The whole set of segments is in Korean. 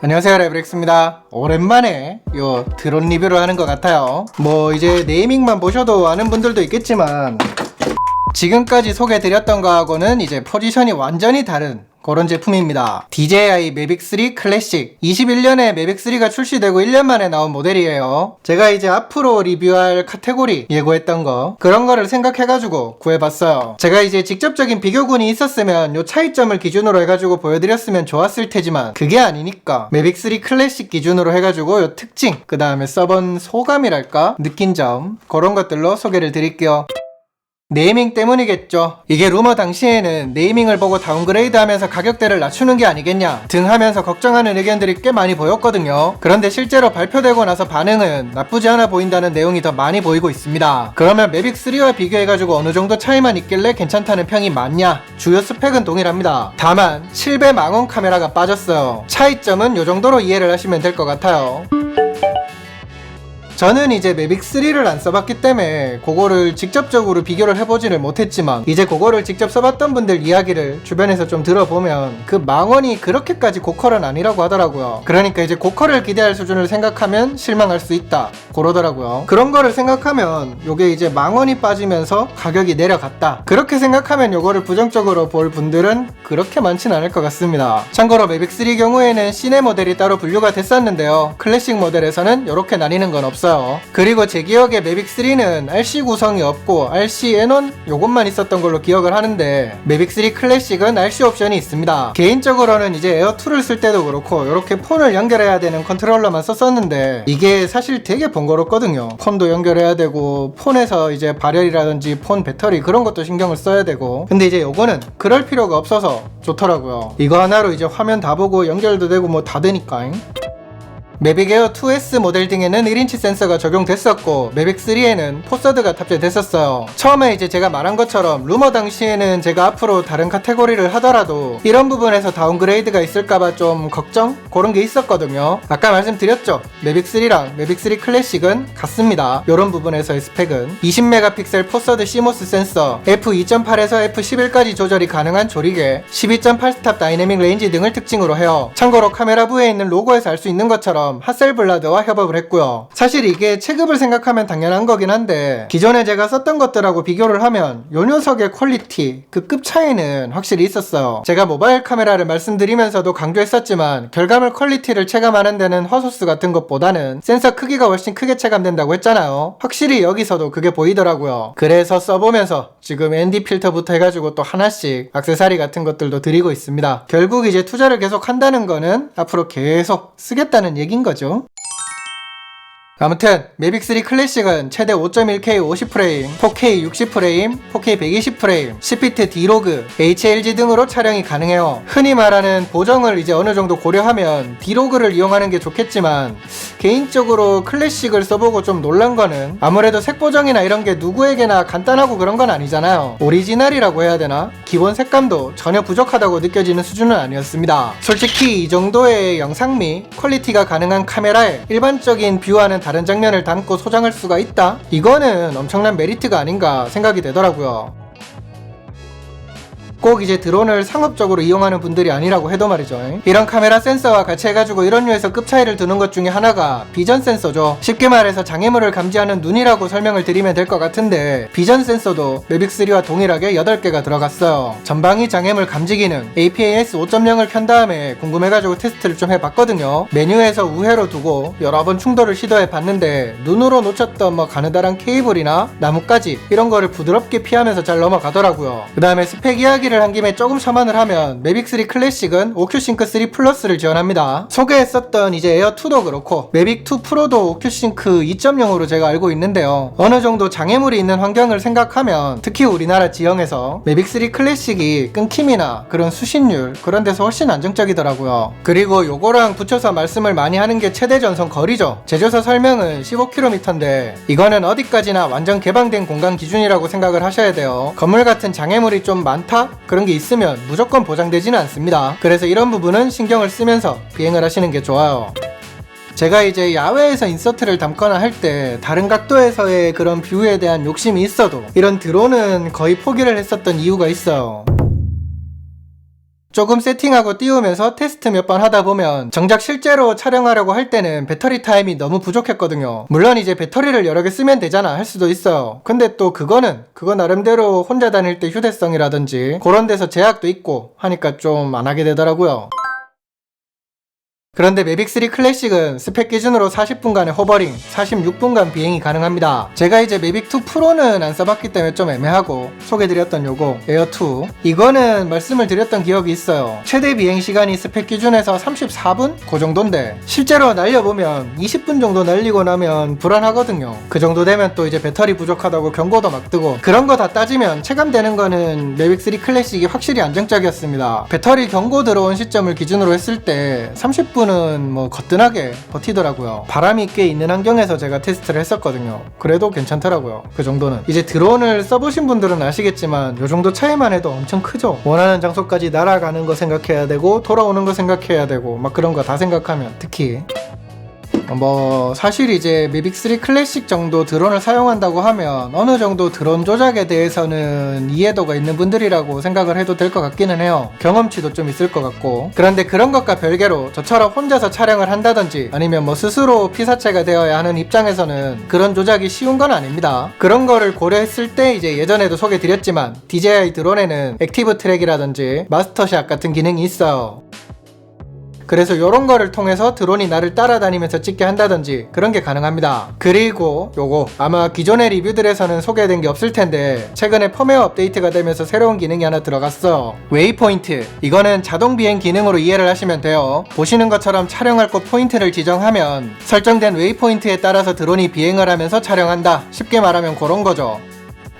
안녕하세요 레브렉스입니다. 오랜만에 요 드론 리뷰를 하는 것 같아요. 뭐 이제 네이밍만 보셔도 아는 분들도 있겠지만 지금까지 소개드렸던 거하고는 이제 포지션이 완전히 다른 그런 제품입니다. DJI 매빅 3 클래식 21년에 매빅 3가 출시되고 1년 만에 나온 모델이에요. 제가 이제 앞으로 리뷰할 카테고리 예고했던 거 그런 거를 생각해가지고 구해봤어요. 제가 이제 직접적인 비교군이 있었으면 요 차이점을 기준으로 해가지고 보여드렸으면 좋았을 테지만 그게 아니니까 매빅 3 클래식 기준으로 해가지고 요 특징 그 다음에 써본 소감이랄까 느낀 점 그런 것들로 소개를 드릴게요. 네이밍 때문이겠죠. 이게 루머 당시에는 네이밍을 보고 다운그레이드 하면서 가격대를 낮추는 게 아니겠냐 등 하면서 걱정하는 의견들이 꽤 많이 보였거든요. 그런데 실제로 발표되고 나서 반응은 나쁘지 않아 보인다는 내용이 더 많이 보이고 있습니다. 그러면 매빅 3와 비교해가지고 어느 정도 차이만 있길래 괜찮다는 평이 많냐? 주요 스펙은 동일합니다. 다만 7배 망원 카메라가 빠졌어요. 차이점은 이 정도로 이해를 하시면 될 것 같아요. 저는 이제 매빅 3를 안 써봤기 때문에 그거를 직접적으로 비교를 해보지를 못했지만 이제 그거를 직접 써봤던 분들 이야기를 주변에서 좀 들어보면 그 망원이 그렇게까지 고퀄은 아니라고 하더라고요. 그러니까 이제 고퀄을 기대할 수준을 생각하면 실망할 수 있다. 그러더라고요. 그런 거를 생각하면 요게 이제 망원이 빠지면서 가격이 내려갔다. 그렇게 생각하면 요거를 부정적으로 볼 분들은 그렇게 많진 않을 것 같습니다. 참고로 매빅 3 경우에는 시내 모델이 따로 분류가 됐었는데요. 클래식 모델에서는 이렇게 나뉘는 건 없어요. 있어요. 그리고 제 기억에 매빅3는 RC 구성이 없고 RC N1 요것만 있었던 걸로 기억을 하는데 매빅3 클래식은 RC 옵션이 있습니다. 개인적으로는 이제 에어2를 쓸 때도 그렇고 이렇게 폰을 연결해야 되는 컨트롤러만 썼었는데 이게 사실 되게 번거롭거든요. 폰도 연결해야 되고 폰에서 이제 발열이라든지 폰 배터리 그런 것도 신경을 써야 되고 근데 이제 요거는 그럴 필요가 없어서 좋더라고요. 이거 하나로 이제 화면 다 보고 연결도 되고 뭐 다 되니까. 매빅 에어 2S 모델 등에는 1인치 센서가 적용됐었고 매빅 3에는 포서드가 탑재됐었어요. 처음에 이제 제가 말한 것처럼 루머 당시에는 제가 앞으로 다른 카테고리를 하더라도 이런 부분에서 다운그레이드가 있을까봐 좀 걱정? 그런 게 있었거든요. 아까 말씀드렸죠. 매빅 3랑 매빅 3 클래식은 같습니다. 이런 부분에서의 스펙은 20메가픽셀 포서드 시모스 센서, f2.8에서 f11까지 조절이 가능한 조리개, 12.8 스탑 다이내믹 레인지 등을 특징으로 해요. 참고로 카메라 부에 있는 로고에서 알 수 있는 것처럼 것처럼 핫셀블라드와 협업을 했고요. 사실 이게 체급을 생각하면 당연한 거긴 한데 기존에 제가 썼던 것들하고 비교를 하면 요 녀석의 퀄리티 그 급 차이는 확실히 있었어요. 제가 모바일 카메라를 말씀드리면서도 강조했었지만 결과물 퀄리티를 체감하는 데는 허소스 같은 것보다는 센서 크기가 훨씬 크게 체감된다고 했잖아요. 확실히 여기서도 그게 보이더라고요. 그래서 써보면서 지금 ND 필터부터 해가지고 또 하나씩 악세사리 같은 것들도 드리고 있습니다. 결국 이제 투자를 계속 한다는 거는 앞으로 계속 쓰겠다는 얘기인 거죠. 아무튼 매빅3 클래식은 최대 5.1K 50프레임, 4K 60프레임, 4K 120프레임, 10비트 D로그, HLG 등으로 촬영이 가능해요. 흔히 말하는 보정을 이제 어느 정도 고려하면 D로그를 이용하는 게 좋겠지만 개인적으로 클래식을 써보고 좀 놀란 거는 아무래도 색 보정이나 이런 게 누구에게나 간단하고 그런 건 아니잖아요. 오리지널이라고 해야 되나? 기본 색감도 전혀 부족하다고 느껴지는 수준은 아니었습니다. 솔직히 이 정도의 영상 및 퀄리티가 가능한 카메라에 일반적인 뷰와는 다른 장면을 담고 소장할 수가 있다? 이거는 엄청난 메리트가 아닌가 생각이 되더라고요. 꼭 이제 드론을 상업적으로 이용하는 분들이 아니라고 해도 말이죠. 이런 카메라 센서와 같이 해가지고 이런 류에서 급 차이를 두는 것 중에 하나가 비전 센서죠. 쉽게 말해서 장애물을 감지하는 눈이라고 설명을 드리면 될 것 같은데 비전 센서도 매빅3와 동일하게 8개가 들어갔어요. 전방위 장애물 감지 기능 APAS 5.0을 켠 다음에 궁금해가지고 테스트를 좀 해봤거든요. 메뉴에서 우회로 두고 여러 번 충돌을 시도해봤는데 눈으로 놓쳤던 뭐 가느다란 케이블이나 나뭇가지 이런 거를 부드럽게 피하면서 잘 넘어가더라고요. 그 다음에 스펙 이야기 이야기를 한 김에 조금 첨언을 하면 매빅3 클래식은 오큐싱크 3 플러스를 지원합니다. 소개했었던 이제 에어2도 그렇고 매빅2 프로도 오큐싱크 2.0으로 제가 알고 있는데요. 어느 정도 장애물이 있는 환경을 생각하면 특히 우리나라 지형에서 매빅3 클래식이 끊김이나 그런 수신율 그런 데서 훨씬 안정적이더라고요. 그리고 요거랑 붙여서 말씀을 많이 하는 게 최대 전송 거리죠. 제조사 설명은 15km인데 이거는 어디까지나 완전 개방된 공간 기준이라고 생각을 하셔야 돼요. 건물 같은 장애물이 좀 많다? 그런 게 있으면 무조건 보장되지는 않습니다. 그래서 이런 부분은 신경을 쓰면서 비행을 하시는 게 좋아요. 제가 이제 야외에서 인서트를 담거나 할 때 다른 각도에서의 그런 뷰에 대한 욕심이 있어도 이런 드론은 거의 포기를 했었던 이유가 있어요. 조금 세팅하고 띄우면서 테스트 몇 번 하다 보면 정작 실제로 촬영하려고 할 때는 배터리 타임이 너무 부족했거든요. 물론 이제 배터리를 여러 개 쓰면 되잖아 할 수도 있어요. 근데 또 그거는 그거 나름대로 혼자 다닐 때 휴대성이라든지 그런 데서 제약도 있고 하니까 좀 안 하게 되더라고요. 그런데 매빅3 클래식은 스펙 기준으로 40분간의 호버링, 46분간 비행이 가능합니다. 제가 이제 매빅2 프로는 안 써봤기 때문에 좀 애매하고 소개드렸던 요거 에어2 이거는 말씀을 드렸던 기억이 있어요. 최대 비행 시간이 스펙 기준에서 34분? 그 정도인데 실제로 날려보면 20분 정도 날리고 나면 불안하거든요. 그 정도 되면 또 이제 배터리 부족하다고 경고도 막 뜨고 그런 거 다 따지면 체감되는 거는 매빅3 클래식이 확실히 안정적이었습니다. 배터리 경고 들어온 시점을 기준으로 했을 때 30분 은 뭐 거뜬하게 버티더라고요. 바람이 꽤 있는 환경에서 제가 테스트를 했었거든요. 그래도 괜찮더라고요. 그 정도는. 이제 드론을 써보신 분들은 아시겠지만 요 정도 차이만 해도 엄청 크죠. 원하는 장소까지 날아가는 거 생각해야 되고 돌아오는 거 생각해야 되고 막 그런 거 다 생각하면 특히 뭐 사실 이제 매빅3 클래식 정도 드론을 사용한다고 하면 어느 정도 드론 조작에 대해서는 이해도가 있는 분들이라고 생각을 해도 될 것 같기는 해요. 경험치도 좀 있을 것 같고. 그런데 그런 것과 별개로 저처럼 혼자서 촬영을 한다든지 아니면 뭐 스스로 피사체가 되어야 하는 입장에서는 그런 조작이 쉬운 건 아닙니다. 그런 거를 고려했을 때 이제 예전에도 소개 드렸지만 DJI 드론에는 액티브 트랙이라든지 마스터샷 같은 기능이 있어요. 그래서 이런 거를 통해서 드론이 나를 따라다니면서 찍게 한다든지 그런 게 가능합니다. 그리고 요거 아마 기존의 리뷰들에서는 소개된 게 없을 텐데 최근에 펌웨어 업데이트가 되면서 새로운 기능이 하나 들어갔어. 웨이포인트. 이거는 자동 비행 기능으로 이해를 하시면 돼요. 보시는 것처럼 촬영할 곳 포인트를 지정하면 설정된 웨이포인트에 따라서 드론이 비행을 하면서 촬영한다. 쉽게 말하면 그런 거죠.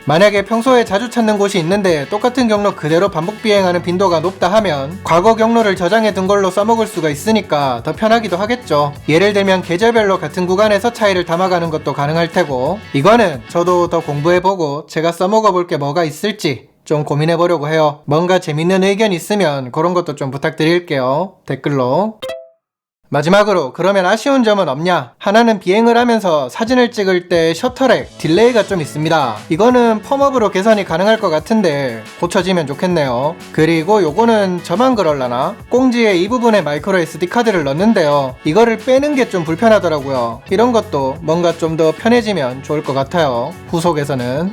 만약에 평소에 자주 찾는 곳이 있는데 똑같은 경로 그대로 반복 비행하는 빈도가 높다 하면 과거 경로를 저장해 둔 걸로 써먹을 수가 있으니까 더 편하기도 하겠죠. 예를 들면 계절별로 같은 구간에서 차이를 담아가는 것도 가능할 테고 이거는 저도 더 공부해보고 제가 써먹어 볼 게 뭐가 있을지 좀 고민해 보려고 해요. 뭔가 재밌는 의견 있으면 그런 것도 좀 부탁드릴게요. 댓글로. 마지막으로 그러면 아쉬운 점은 없냐? 하나는 비행을 하면서 사진을 찍을 때 셔터렉, 딜레이가 좀 있습니다. 이거는 펌업으로 개선이 가능할 것 같은데 고쳐지면 좋겠네요. 그리고 요거는 저만 그럴라나? 꽁지에 이 부분에 마이크로 SD 카드를 넣는데요. 이거를 빼는 게 좀 불편하더라고요. 이런 것도 뭔가 좀 더 편해지면 좋을 것 같아요. 후속에서는.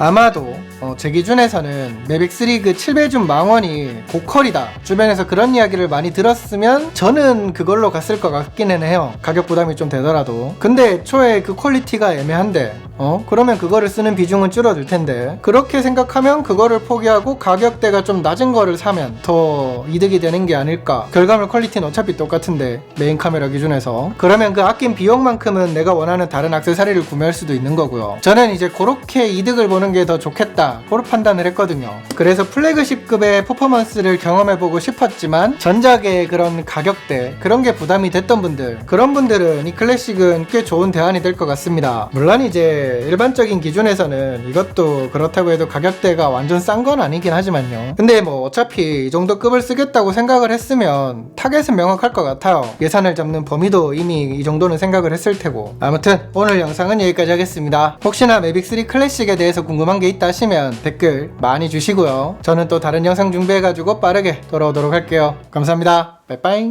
아마도 어, 제 기준에서는 매빅3 그 7배준 망원이 고퀄이다. 주변에서 그런 이야기를 많이 들었으면 저는 그걸로 갔을 것 같기는 해요. 가격 부담이 좀 되더라도. 근데 애초에 그 퀄리티가 애매한데 어? 그러면 그거를 쓰는 비중은 줄어들 텐데. 그렇게 생각하면 그거를 포기하고 가격대가 좀 낮은 거를 사면 더 이득이 되는 게 아닐까. 결과물 퀄리티는 어차피 똑같은데 메인 카메라 기준에서. 그러면 그 아낀 비용만큼은 내가 원하는 다른 액세서리를 구매할 수도 있는 거고요. 저는 이제 그렇게 이득을 보는 게 더 좋겠다 그런 판단을 했거든요. 그래서 플래그십급의 퍼포먼스를 경험해보고 싶었지만 전작의 그런 가격대 그런 게 부담이 됐던 분들 그런 분들은 이 클래식은 꽤 좋은 대안이 될 것 같습니다. 물론 이제 일반적인 기준에서는 이것도 그렇다고 해도 가격대가 완전 싼 건 아니긴 하지만요. 근데 뭐 어차피 이 정도 급을 쓰겠다고 생각을 했으면 타겟은 명확할 것 같아요. 예산을 잡는 범위도 이미 이 정도는 생각을 했을 테고. 아무튼 오늘 영상은 여기까지 하겠습니다. 혹시나 매빅3 클래식에 대해서 궁금한 게 있다 하시면 댓글 많이 주시고요. 저는 또 다른 영상 준비해가지고 빠르게 돌아오도록 할게요. 감사합니다. 빠이빠이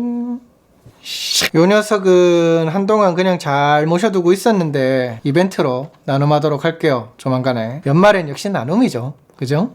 요 녀석은 한동안 그냥 잘 모셔두고 있었는데 이벤트로 나눔하도록 할게요. 조만간에. 연말엔 역시 나눔이죠. 그죠?